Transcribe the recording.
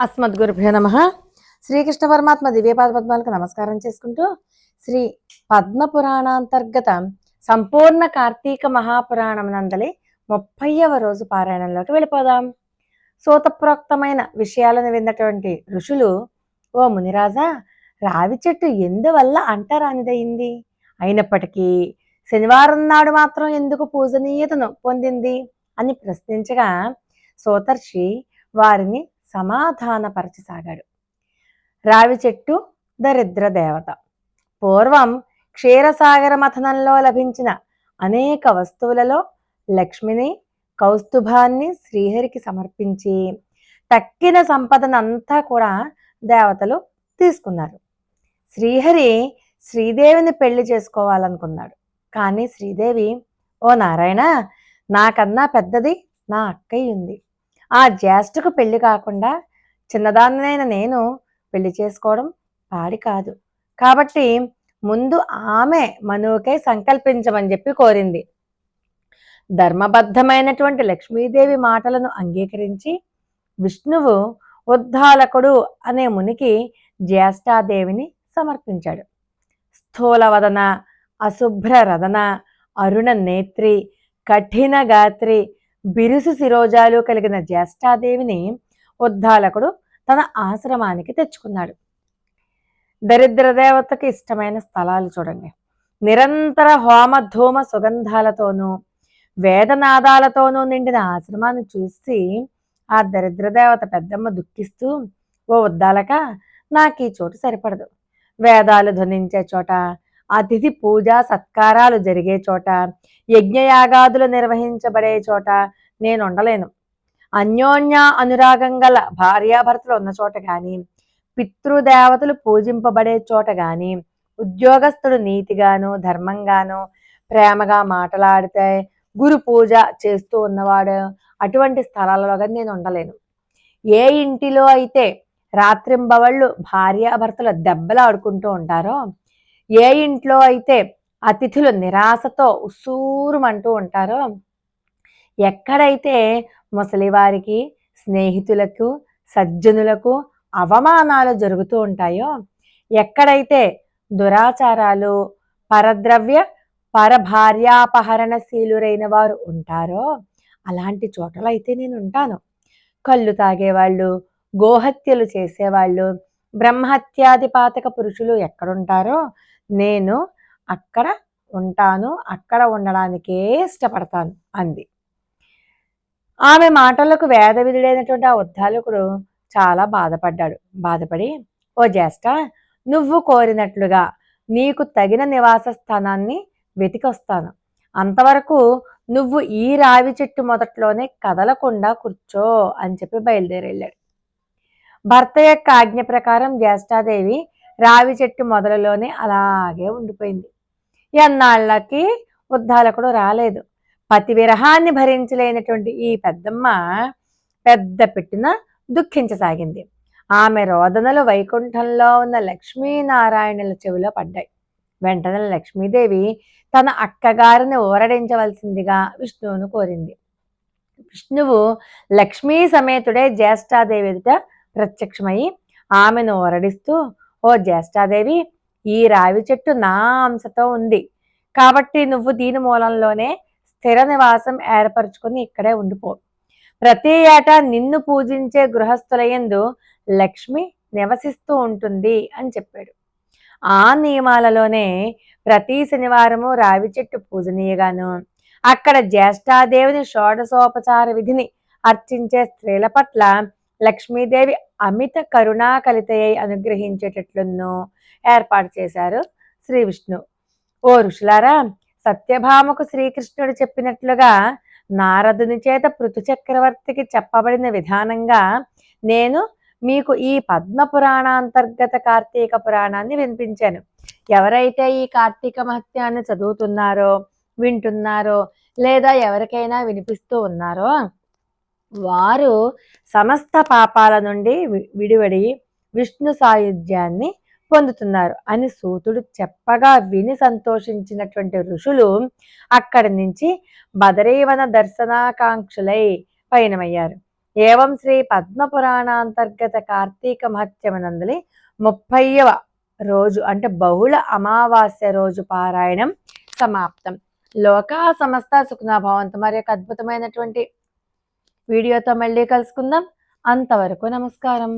అస్మద్గురుభ్యో నమ. శ్రీకృష్ణ పరమాత్మ దివ్యపాద పద్మాలకు నమస్కారం చేసుకుంటూ శ్రీ పద్మ పురాణాంతర్గత సంపూర్ణ కార్తీక మహాపురాణం నందలి ముప్పైవ రోజు పారాయణంలోకి వెళ్ళిపోదాం. సూతప్రోక్తమైన విషయాలను విన్నటువంటి ఋషులు ఓ మునిరాజా రావి చెట్టు ఎందువల్ల అంటరానిదయింది? అయినప్పటికీ శనివారం నాడు మాత్రం ఎందుకు పూజనీయతను పొందింది? అని ప్రశ్నించగా సోతర్షి వారిని సమాధానపరచసాగాడు. రావి చెట్టు దరిద్ర దేవత. పూర్వం క్షీరసాగర మథనంలో లభించిన అనేక వస్తువులలో లక్ష్మిని కౌస్తుభాన్ని శ్రీహరికి సమర్పించి తక్కిన సంపదనంతా కూడా దేవతలు తీసుకున్నారు. శ్రీహరి శ్రీదేవిని పెళ్ళి చేసుకోవాలనుకున్నాడు. కానీ శ్రీదేవి ఓ నారాయణ నాకన్నా పెద్దది నా అక్కయ్య ఉంది ఆ జ్యేష్ఠకు పెళ్ళి కాకుండా చిన్నదాన్నైన నేను పెళ్ళి చేసుకోవడం పాడి కాదు. కాబట్టి ముందు ఆమె మనువుకై సంకల్పించమని చెప్పి కోరింది. ధర్మబద్ధమైనటువంటి లక్ష్మీదేవి మాటలను అంగీకరించి విష్ణువు ఉద్దాలకుడు అనే మునికి జ్యేష్ఠాదేవిని సమర్పించాడు. స్థూలవదన అశుభ్ర రదన అరుణ నేత్రి కఠిన గాత్రి బిరుసు శిరోజాలు కలిగిన జ్యేష్ఠాదేవిని ఉద్దాలకుడు తన ఆశ్రమానికి తెచ్చుకున్నాడు. దరిద్ర దేవతకి ఇష్టమైన స్థలాలు చూడండి. నిరంతర హోమధూమ సుగంధాలతోనూ వేదనాదాలతోనూ నిండిన ఆశ్రమాన్ని చూసి ఆ దరిద్ర దేవత పెద్దమ్మ దుఃఖిస్తూ ఓ ఉద్దాలక నాకు ఈ చోటు సరిపడదు. వేదాలు ధ్వనించే చోట అతిథి పూజా సత్కారాలు జరిగే చోట యజ్ఞయాగాదులు నిర్వహించబడే చోట నేను ఉండలేను. అన్యోన్య అనురాగం గల భార్యాభర్తలు ఉన్న చోట కానీ పితృదేవతలు పూజింపబడే చోట కానీ ఉద్యోగస్తుడు నీతిగాను ధర్మంగాను ప్రేమగా మాట్లాడితే గురు పూజ చేస్తూ ఉన్నవాడు అటువంటి స్థలాలలో కానీ నేను ఉండలేను. ఏ ఇంటిలో అయితే రాత్రింబవళ్ళు భార్యాభర్తలు దెబ్బలు ఆడుకుంటూ ఉంటారో ఏ ఇంట్లో అయితే అతిథులు నిరాశతో ఉసూరుమంటూ ఉంటారో ఎక్కడైతే ముసలివారికి స్నేహితులకు సజ్జనులకు అవమానాలు జరుగుతూ ఉంటాయో ఎక్కడైతే దురాచారాలు పరద్రవ్య పరభార్యాపహరణశీలురైన వారు ఉంటారో అలాంటి చోటలో అయితే నేను ఉంటాను కళ్ళు తాగేవాళ్ళు గోహత్యలు చేసేవాళ్ళు బ్రహ్మహత్యాధిపాతక పురుషులు ఎక్కడుంటారో నేను అక్కడ ఉంటాను అక్కడ ఉండడానికే ఇష్టపడతాను అంది. ఆమె మాటలకు వేద విధుడైనటువంటి ఆ ఉద్దాలకుడు చాలా బాధపడ్డాడు. బాధపడి ఓ జ్యేష్ఠ నువ్వు కోరినట్లుగా నీకు తగిన నివాస స్థానాన్ని వెతికొస్తాను. అంతవరకు నువ్వు ఈ రావి చెట్టు మొదట్లోనే కదలకుండా కూర్చో అని చెప్పి బయలుదేరి వెళ్ళాడు భర్త యొక్క ఆజ్ఞ ప్రకారం జ్యేష్ఠాదేవి రావి చెట్టు మొదలలోనే అలాగే ఉండిపోయింది. ఎన్నాళ్ళకి ఉద్దాలకుడు రాలేదు. పతి విరహాన్ని భరించలేనటువంటి ఈ పెద్దమ్మ పెద్ద పెట్టిన దుఃఖించసాగింది. ఆమె రోదనలు వైకుంఠంలో ఉన్న లక్ష్మీనారాయణుల చెవిలో పడ్డాయి. వెంటనే లక్ష్మీదేవి తన అక్కగారిని ఊరడించవలసిందిగా విష్ణువును కోరింది. విష్ణువు లక్ష్మీ సమేతుడే జ్యేష్ఠాదేవి ఎదుట ప్రత్యక్షమై ఆమెను ఊరడిస్తూ ఓ జ్యేష్ఠాదేవి ఈ రావి చెట్టు నా అంశతో ఉంది. కాబట్టి నువ్వు దీని మూలంలోనే స్థిర నివాసం ఏర్పరచుకుని ఇక్కడే ఉండిపో. ప్రతి ఏటా నిన్ను పూజించే గృహస్థులయందు లక్ష్మి నివసిస్తూ ఉంటుంది అని చెప్పాడు. ఆ నియమాలలోనే ప్రతి శనివారము రావి చెట్టు పూజనీయగాను అక్కడ జ్యేష్ఠాదేవిని షోడశోపచార విధిని అర్చించే స్త్రీల పట్ల లక్ష్మీదేవి అమిత కరుణా కలితయ్యి అనుగ్రహించేటట్లును ఏర్పాటు చేశారు శ్రీ విష్ణు. ఓ ఋషులారా సత్యభామకు శ్రీకృష్ణుడు చెప్పినట్లుగా నారదుని చేత పృథు చక్రవర్తికి చెప్పబడిన విధానంగా నేను మీకు ఈ పద్మ పురాణాంతర్గత కార్తీక పురాణాన్ని వినిపించాను. ఎవరైతే ఈ కార్తీక మహత్యాన్ని చదువుతున్నారో వింటున్నారో లేదా ఎవరికైనా వినిపిస్తూ ఉన్నారో వారు సమస్త పాపాల నుండి వి- విడివడి విష్ణు సాయుధ్యాన్ని పొందుతున్నారు అని సూతుడు చెప్పగా విని సంతోషించినటువంటి ఋషులు అక్కడి నుంచి బదరీవన దర్శనాకాంక్షులై పయనమయ్యారు. ఏవం శ్రీ పద్మపురాణాంతర్గత కార్తీక మహత్యమనందలి ముప్పైవ రోజు అంటే బహుళ అమావాస్య రోజు పారాయణం సమాప్తం. లోకా సమస్త సుఖనాభావంతో మరి యొక్క అద్భుతమైనటువంటి వీడియోతో మళ్ళీ కలుసుకుందాం. అంతవరకు నమస్కారం.